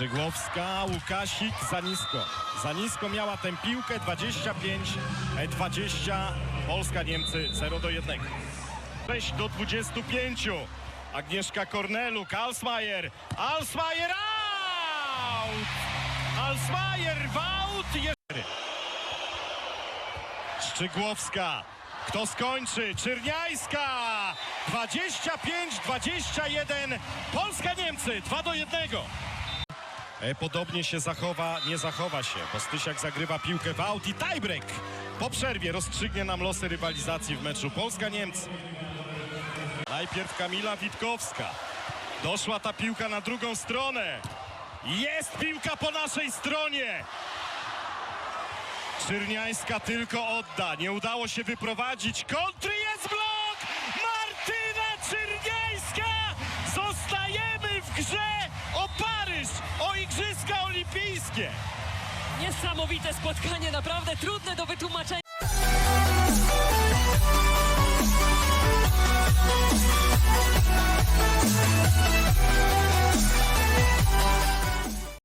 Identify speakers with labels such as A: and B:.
A: Witkowska, Łukasik za nisko. Za nisko miała tę piłkę 25, e, 20. Polska, Niemcy 0 do 1. 6 do 25. Agnieszka Korneluk, Alsmajer. Alsmajer out! Alsmajer w! Jeszcze. Szczygłowska. Kto skończy? Czyrniańska! 25-21. Polska-Niemcy 2 do 1. E, Podobnie się zachowa, nie zachowa się, bo Stysiak zagrywa piłkę w aut i tiebreak. Po przerwie rozstrzygnie nam losy rywalizacji w meczu Polska-Niemcy. Najpierw Kamila Witkowska. Doszła ta piłka na drugą stronę. Jest piłka po naszej stronie. Czyrniańska tylko odda. Nie udało się wyprowadzić. Kontry Igrzyska Olimpijskie.
B: Niesamowite spotkanie, naprawdę trudne do wytłumaczenia.